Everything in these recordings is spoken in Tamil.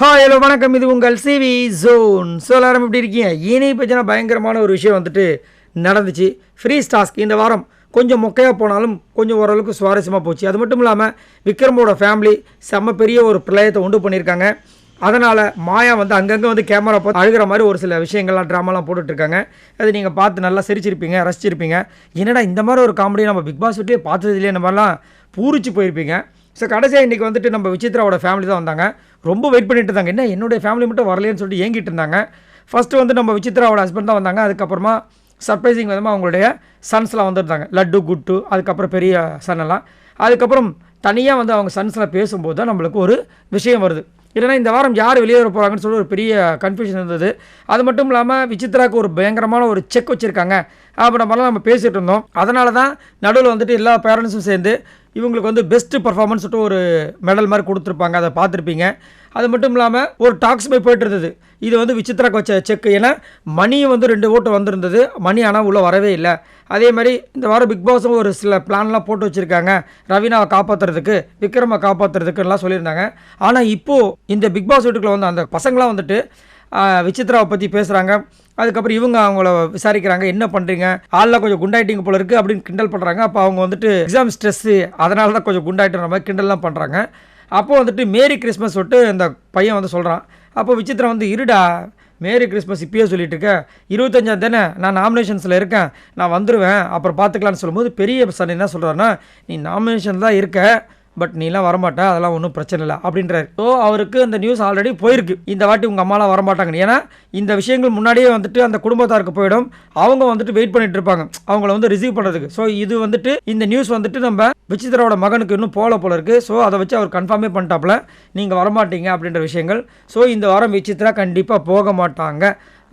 ஹாய் ஹலோ வணக்கம். இது உங்கள் சிவி ஜோன் ஸோ எல்லாரும் எப்படி இருக்கீங்க? இனி பற்றின பயங்கரமான ஒரு விஷயம் வந்துட்டு நடந்துச்சு. ஃப்ரீ ஸ்டாஸ்க் இந்த வாரம் கொஞ்சம் மொக்கையாக போனாலும் கொஞ்சம் ஓரளவுக்கு சுவாரஸ்யமாக போச்சு. அது மட்டும் இல்லாமல் விக்ரமோட ஃபேமிலி செம்ம பெரிய ஒரு பிரளயத்தை உண்டு பண்ணியிருக்காங்க. அதனால் மாயா வந்து அங்கங்கே வந்து கேமரா பார்த்து அழுகிற மாதிரி ஒரு சில விஷயங்கள்லாம் ட்ராமாலாம் போட்டுட்ருக்காங்க. அது நீங்கள் பார்த்து நல்லா சிரிச்சிருப்பீங்க ரசிச்சிருப்பீங்க. என்னடா இந்த மாதிரி ஒரு காமெடி நம்ம பிக் பாஸ் விட்டே பார்த்தது இல்லையே இந்த மாதிரிலாம் பூரிச்சு போயிருப்பீங்க. ஸோ கடைசியாக இன்றைக்கி வந்துட்டு நம்ம விசித்ராவோட ஃபேமிலி தான் வந்தாங்க. ரொம்ப வெயிட் பண்ணிட்டு இருந்தாங்க. என்ன என்னுடைய ஃபேமிலி மட்டும் வரலையேன்னு சொல்லிட்டு ஏங்கிட்டு இருந்தாங்க. ஃபஸ்ட்டு வந்து நம்ம விசித்ராவோட ஹஸ்பண்ட் தான் வந்தாங்க. அதுக்கப்புறமா சர்ப்ரைசிங் விதமாக அவங்களுடைய சன்ஸ்லாம் வந்துருந்தாங்க. லட்டு குட்டு அதுக்கப்புறம் பெரிய சன் எல்லாம். அதுக்கப்புறம் தனியாக வந்து அவங்க சன்ஸில் பேசும்போது தான் நம்மளுக்கு ஒரு விஷயம் வருது. இல்லைனா இந்த வாரம் யார் வெளியே வர போகிறாங்கன்னு சொல்லி ஒரு பெரிய கன்ஃபியூஷன் இருந்தது. அது மட்டும் இல்லாமல் விசித்ராவுக்கு ஒரு பயங்கரமான ஒரு செக் வச்சுருக்காங்க. அப்படி நம்மளாம் நம்ம பேசிகிட்டு இருந்தோம். அதனால தான் நடுவில் வந்துட்டு எல்லா பேரண்ட்ஸும் சேர்ந்து இவங்களுக்கு வந்து பெஸ்ட்டு பர்ஃபார்மன்ஸ்ட்டு ஒரு மெடல் மாதிரி கொடுத்துருப்பாங்க. அதை பார்த்துருப்பீங்க. அது மட்டும் இல்லாமல் ஒரு டாக்ஸ் போய் போயிட்டு இருந்தது. இது வந்து விசித்ராக்கு வச்ச செக் ஏன்னா மணி வந்து ரெண்டு ஓட்டு வந்திருந்தது. மணி ஆனால் உள்ளே வரவே இல்லை. அதே மாதிரி இந்த வாரம் பிக் பாஸும் ஒரு சில பிளான்லாம் போட்டு வச்சுருக்காங்க. ரவீனாவை காப்பாற்றுறதுக்கு விக்ரமை காப்பாற்றுறதுக்குலாம் சொல்லியிருந்தாங்க. ஆனால் இப்போது இந்த பிக் பாஸ் வீட்டுக்குள்ளே வந்து அந்த பசங்களாம் வந்துட்டு விசித்ராவை பற்றி பேசுகிறாங்க அதுக்கப்புறம் இவங்க அவங்கள விசாரிக்கிறாங்க என்ன பண்ணுறீங்க ஆளில் கொஞ்சம் குண்டாயிட்டிங்க போல இருக்குது அப்படின்னு கிண்டல் பண்ணுறாங்க அப்போ அவங்க வந்துட்டு எக்ஸாம் ஸ்ட்ரெஸ்ஸு அதனால தான் கொஞ்சம் குண்டாயிட்டுற மாதிரி கிண்டல்லாம் பண்ணுறாங்க அப்போ வந்துட்டு மேரி கிறிஸ்மஸ் சொல்லிட்டு இந்த பையன் வந்து சொல்கிறான் அப்போ விசித்ரா வந்து இருடா மேரி கிறிஸ்மஸ் இப்பயே சொல்லிட்டு இருக்க. இருபத்தஞ்சாம் தானே நான் நாமினேஷன்ஸில் இருக்கேன். நான் வந்துடுவேன் அப்புறம் பார்த்துக்கலான்னு சொல்லும்போது பெரிய சன் என்ன சொல்கிறாருன்னா நீ நாமினேஷன் தான் இருக்க. பட் நீலாம் வரமாட்டா அதெல்லாம் ஒன்றும் பிரச்சனை இல்லை அப்படின்றாரு. ஸோ அவருக்கு அந்த நியூஸ் ஆல்ரெடி போயிருக்கு. இந்த வாட்டி உங்கள் அம்மாலாம் வரமாட்டாங்க ஏன்னா இந்த விஷயங்கள் முன்னாடியே வந்துட்டு அந்த குடும்பத்தாருக்கு போயிடும். அவங்க வந்துட்டு வெயிட் பண்ணிட்டு இருப்பாங்க. அவங்கள வந்து ரிசீவ் பண்ணுறதுக்கு ஸோ இது வந்துட்டு இந்த நியூஸ் வந்துட்டு நம்ம விசித்ராவோட மகனுக்கு இன்னும் போல போல இருக்குது ஸோ அதை வச்சு அவர் கன்ஃபார்மே பண்ணிட்டாப்புல. நீங்கள் வரமாட்டீங்க அப்படின்ற விஷயங்கள். ஸோ இந்த வாரம் விசித்ரா கண்டிப்பாக போக மாட்டாங்க.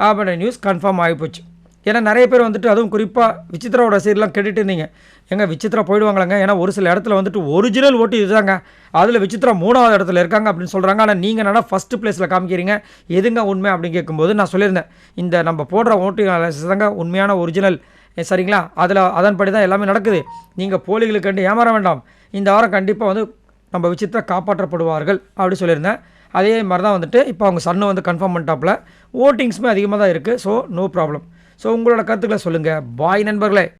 அப்படின்ற நியூஸ் கன்ஃபார்ம் ஆகிப்போச்சு ஏன்னா நிறைய பேர் வந்துட்டு அதுவும் குறிப்பாக விசித்ராவோட சீரெலாம் கேட்டுட்டு இருந்தீங்க. எங்கே விசித்ரா போயிடுவாங்களாங்க? ஏன்னா ஒரு சில இடத்துல வந்துட்டு ஒரிஜினல் ஓட்டு இதுதாங்க. அதில் விசித்ரா மூணாவது இடத்துல இருக்காங்க அப்படின்னு சொல்கிறாங்க ஆனால் நீங்கள் என்னடா ஃபஸ்ட்டு பிளேஸில் காமிக்கிறீங்க. எதுங்க உண்மை அப்படின்னு கேட்கும்போது நான் சொல்லியிருந்தேன். இந்த நம்ம போடுற ஓட்டு தாங்க உண்மையான ஒரிஜினல் சரிங்களா? அதில் அதன்படி தான் எல்லாமே நடக்குது. நீங்கள் போலிகளுக்கு கண்டு ஏமாற வேண்டாம். இந்த வாரம் கண்டிப்பாக வந்து நம்ம விசித்ரா காப்பாற்றப்படுவார்கள் அப்படி சொல்லியிருந்தேன். அதே மாதிரி தான் வந்துட்டு இப்போ அவங்க சன்னு வந்து கன்ஃபார்ம் பண்ணிட்டாப்புல. ஓட்டிங்ஸுமே அதிகமாக தான் இருக்குது ஸோ நோ ப்ராப்ளம் ஸோ உங்களோட கருத்துக்களை சொல்லுங்கள் பாய் நண்பர்களே.